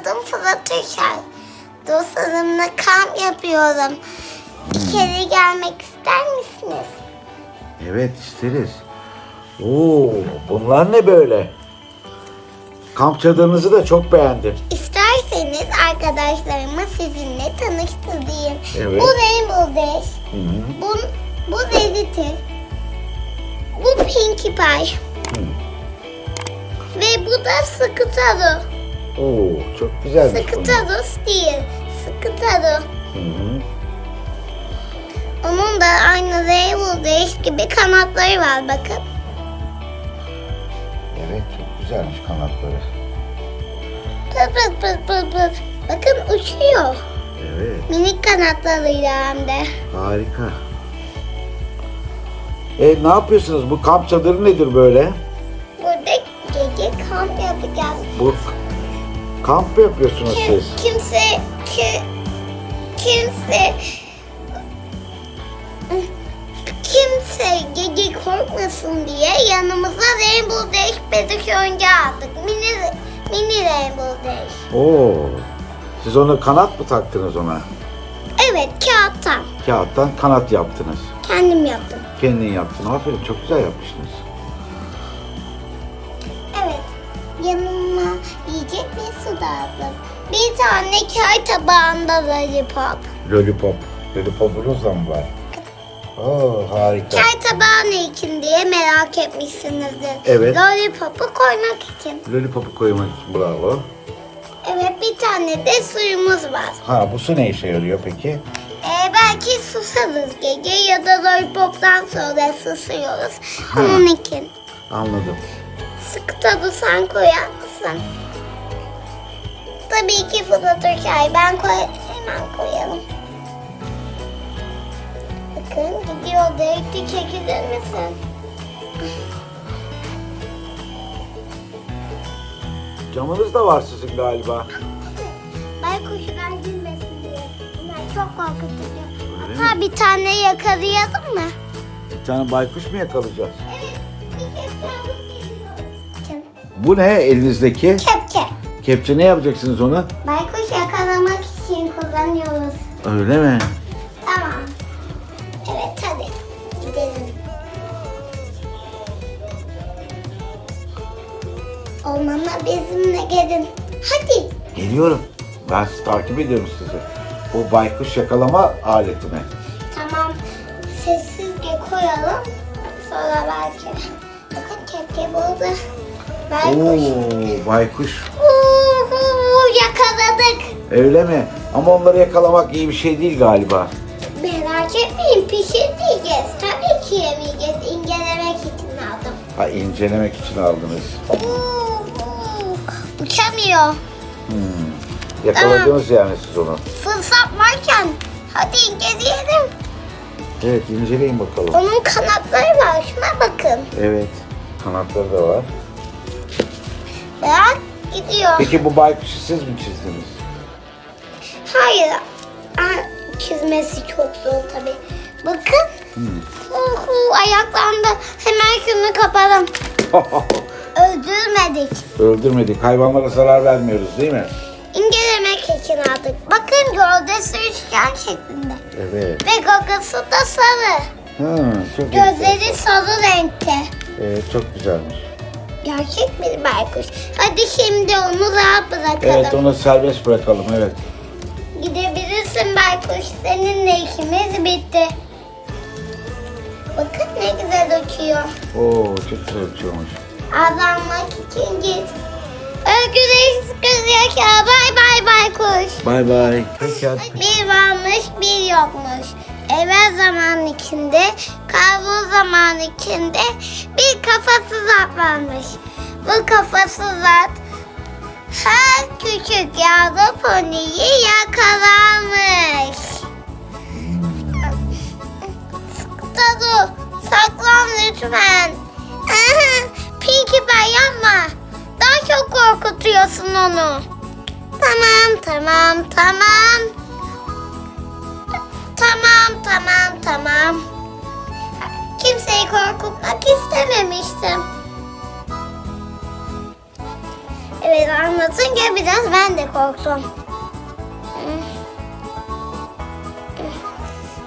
adım Fırat Öşer. Dostlarımla kamp yapıyorum. Bir kere gelmek ister misiniz? Evet isteriz. Oo, bunlar ne böyle? Kamp çadırınızı da çok beğendim. İsterseniz arkadaşlarımı sizinle tanıştırayım. Evet. Bu Rainbow Dash. Hı hı. Bu, bu Zediti. Bu Pinkie Pie. Ve bu da Skutaru. Oo, çok güzelmiş bunlar. Skutaru değil. Skutaru. Hı hı. Onun da aynı Rainbow Dash gibi kanatları var bakın. Evet çok güzelmiş kanatları. Pır pır pır pır pır. Bakın uçuyor. Evet Minik kanatlarıyla hem de. harika. E ne yapıyorsunuz? Bu kamp çadırı nedir böyle? Kamp mı yapıyorsunuz Kim, siz? kimse ki, kimse kimse gece korkmasın diye yanımıza Rainbow Dash oyuncağı aldık. Mini mini Rainbow Dash. Oo. Siz ona kanat mı taktınız ona? Evet kağıttan. Kağıttan kanat yaptınız. Kendim yaptım. Kendin yaptın. Aferin çok güzel yapmışsınız. Aldım. Bir tane çay tabağında lollipop. Lollipop. Lollipopunuz da mı var? Oo harika. Çay tabağı ne için diye merak etmişsinizdir. Evet. Lollipop'u koymak için. Lollipopu koymak için bravo. Evet bir tane de suyumuz var. Ha bu su ne işe yarıyor peki? Ee, belki susarız gece ya da lollipop'tan sonra susuyoruz. Onun için. Anladım. Sıkı tadı sen koyar mısın? Tabii ki Fırat çay. Ben koy hemen koyalım. Bakın gidiyor. Delikli çekilir misin? Camınız da var sizin galiba. Baykuşlar girmesin diye. Bunlar çok korkutucu. Öyle Hatta bir tane yakalayalım mı? Bir tane baykuş mu yakalayacağız? Evet. Bir kez. Bu ne elinizdeki? Kepçe. Kepçe ne yapacaksınız onu? Baykuş yakalamak için kullanıyoruz. Öyle mi? Tamam. Evet hadi gidelim. Ormana bizimle gelin. Hadi. Geliyorum. Ben sizi takip ediyorum sizi. Bu baykuş yakalama aletine. Tamam. Sessizce koyalım. Sonra belki. Bakın kepçe burada. Baykuş. Oo, baykuş. Yakaladık. Öyle mi? Ama onları yakalamak iyi bir şey değil galiba. Merak etmeyin pişirmeyeceğiz. Tabii ki yemeyeceğiz. İncelemek için aldım. Ha incelemek için aldınız. Uhu, Uçamıyor. Hmm. Yakaladınız yani siz onu. Fırsat varken hadi inceleyelim. Evet inceleyin bakalım. Onun kanatları var. Şuna bakın. Evet. Kanatları da var. Bak gidiyor. Peki bu baykuşu siz mi çizdiniz? Hayır. Çizmesi çok zor tabii. Bakın. Uhu, ayaklandı. Hemen şunu kapalım. Öldürmedik. Öldürmedik. Hayvanlara zarar vermiyoruz değil mi? İncelemek için aldık. Bakın gövdesi üçgen şeklinde. Evet. Ve gagası da sarı. Ha, çok Gözleri sarı renkte. Evet, çok güzelmiş. Gerçek bir baykuş. Hadi şimdi onu rahat bırakalım. Evet onu serbest bırakalım evet. Gidebilirsin baykuş. Seninle işimiz bitti. Bakın ne güzel uçuyor. Oo çok güzel uçuyormuş. Azalmak için git. Ögüreş kız yaşa. Bay bay baykuş. Bay bay. Peki hadi. Bir varmış bir yokmuş. Evvel zaman içinde, karbon zaman içinde bir kafasız at varmış. Bu kafasız at her küçük yavru poniyi yakalarmış. Tadı saklan lütfen. Pinkie Pie yapma. Daha çok korkutuyorsun onu. Tamam tamam tamam. Tamam tamam tamam. Kimseyi korkutmak istememiştim. Evet anlatınca biraz ben de korktum.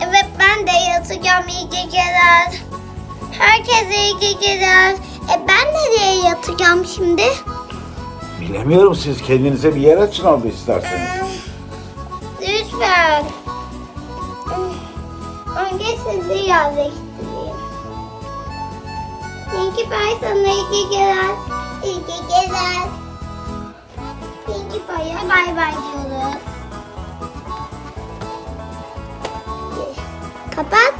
Evet ben de yatacağım iyi geceler. Herkese iyi geceler. E ben nereye yatacağım şimdi? Bilemiyorum siz kendinize bir yer açın orada isterseniz. Lütfen. Önce sizi yerleştireyim. Ki ben sana iyi geceler. İyi geceler. Ki baya bay bay diyoruz. Kapat.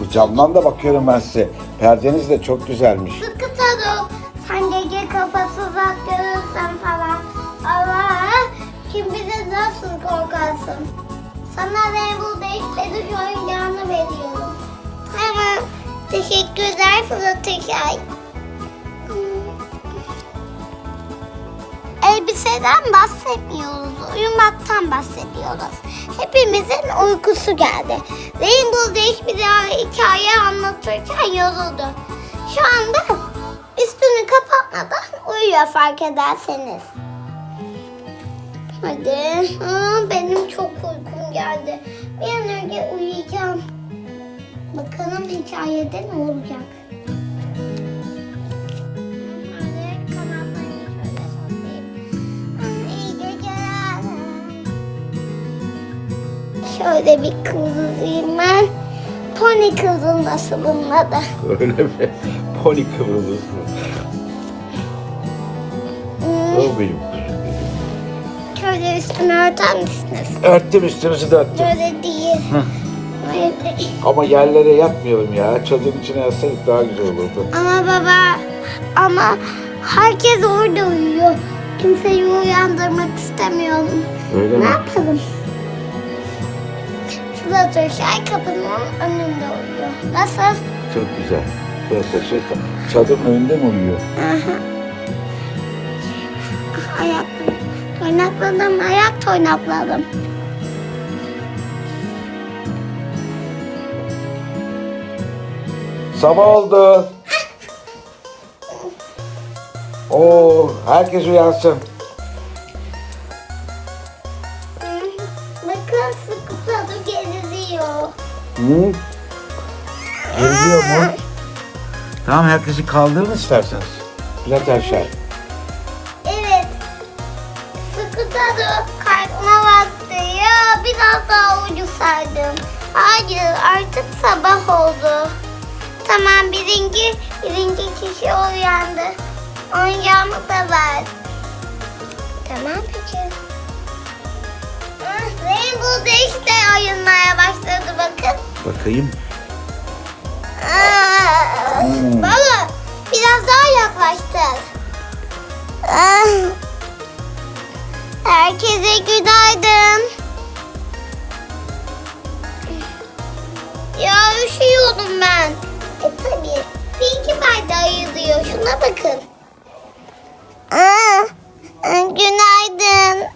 Bu camdan da bakıyorum ben size. Perdeniz de çok güzelmiş. Sıkı tutun. Sen gece kafasız görürsen falan. Allah kim bilir nasıl korkarsın. Sana Rainbow Dash Beduş oyuncağını veriyorum. Tamam. Teşekkürler Fluttershy. Elbiseden bahsetmiyoruz, uyumaktan bahsediyoruz. Hepimizin uykusu geldi. Rainbow Dash bir daha hikaye anlatırken yoruldu. Şu anda üstünü kapatmadan uyuyor fark ederseniz. Hadi. Aa, benim çok uykum geldi. Bir an önce uyuyacağım. Bakalım hikayede ne olacak. Şöyle bir kıvrılayım ben. Pony kıvrılması bunun adı. Öyle mi? Pony kıvrılır mı? Hmm, Şöyle üstünü örter misiniz? Örttüm üstünüzü de örttüm. Böyle değil. Böyle. Ama yerlere yatmayalım ya. Çadırın içine yatsaydık daha güzel olurdu. Ama baba ama herkes orada uyuyor. Kimseyi uyandırmak istemiyorum. Öyle Ne mi? yapalım? Fluttershy kapının önünde uyuyor. Nasıl? Çok güzel. Böyle şey, çadırın önünde mi uyuyor? Aha. Ayak oynakladım, ayak oynakladım. Sabah oldu. Oo, herkes uyansın. Bakın sıkı tadı geziyor. Hı? Geliyor mu? Tamam herkesi kaldırın isterseniz. Fluttershy. Evet. Biraz daha uyusaydım. Hayır artık sabah oldu. Tamam birinci, birinci kişi uyandı. Oyuncağımı da ver. Tamam peki. Ah, Rainbow Dash de ayınmaya başladı bakın. Bakayım. Aa, Hmm. Baba biraz daha yaklaştır. Ah. Herkese günaydın. Ya üşüyordum ben. E tabii. Bir iki barda ayılıyor. Şuna bakın. Aa, günaydın.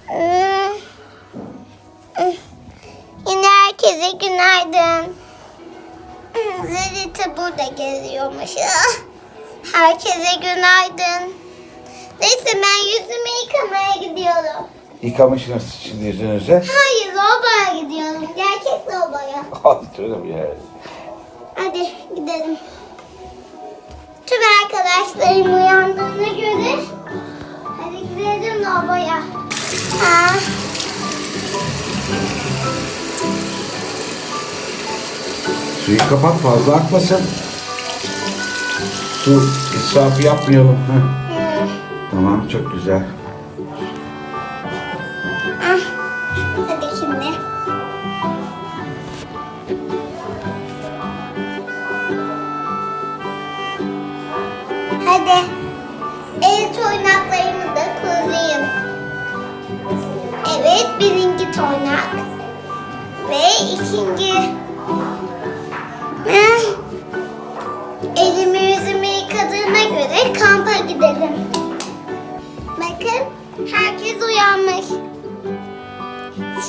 Yine herkese günaydın. Zerite burada geziyormuş. Herkese günaydın. Neyse ben yüzümü yıkamaya gidiyorum. Yıkamışsınız şimdi yüzünüzü. Hayır lavaboya gidiyorum. Gerçek lavaboya. Hadi canım ya. Hadi gidelim. Tüm arkadaşlarım uyandığına göre hadi gidelim lavaboya. Ha. Suyu kapat fazla akmasın. Su israfı yapmayalım. Hı. Tamam çok güzel. Şimdi. Hadi. El toynaklarımı da kurayım. Evet, birinci toynak. Ve ikinci.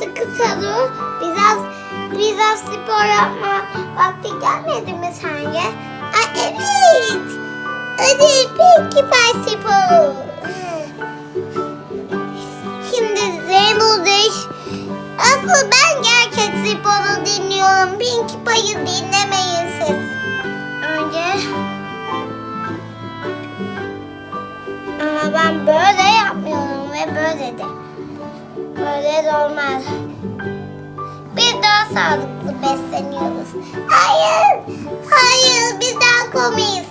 sıkı sarı. Biraz biraz spor yapma vakti gelmedi mi sence? Aa, evet. Hadi peki Bay Spor. Şimdi Rainbow Dash. Asıl ben gerçek sporu dinliyorum. Pinkie Pie'yi dinlemeyin siz. Önce ama ben böyle yapmıyorum ve böyle de. De olmaz. Biz daha sağlıklı besleniyoruz. Hayır, hayır biz daha komiyiz.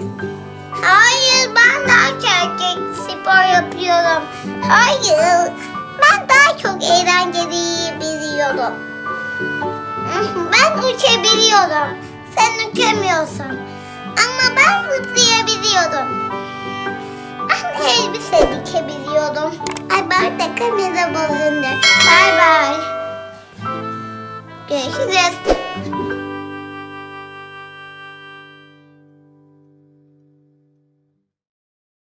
Hayır ben daha erkek spor yapıyorum. Hayır ben daha çok eğlenceli biliyorum. Ben uçabiliyorum. Sen uçamıyorsun. Ama ben zıplayabiliyorum. Elbise dikebiliyorum. Ay ben de kamera bozuldu. Bay bay. Görüşürüz.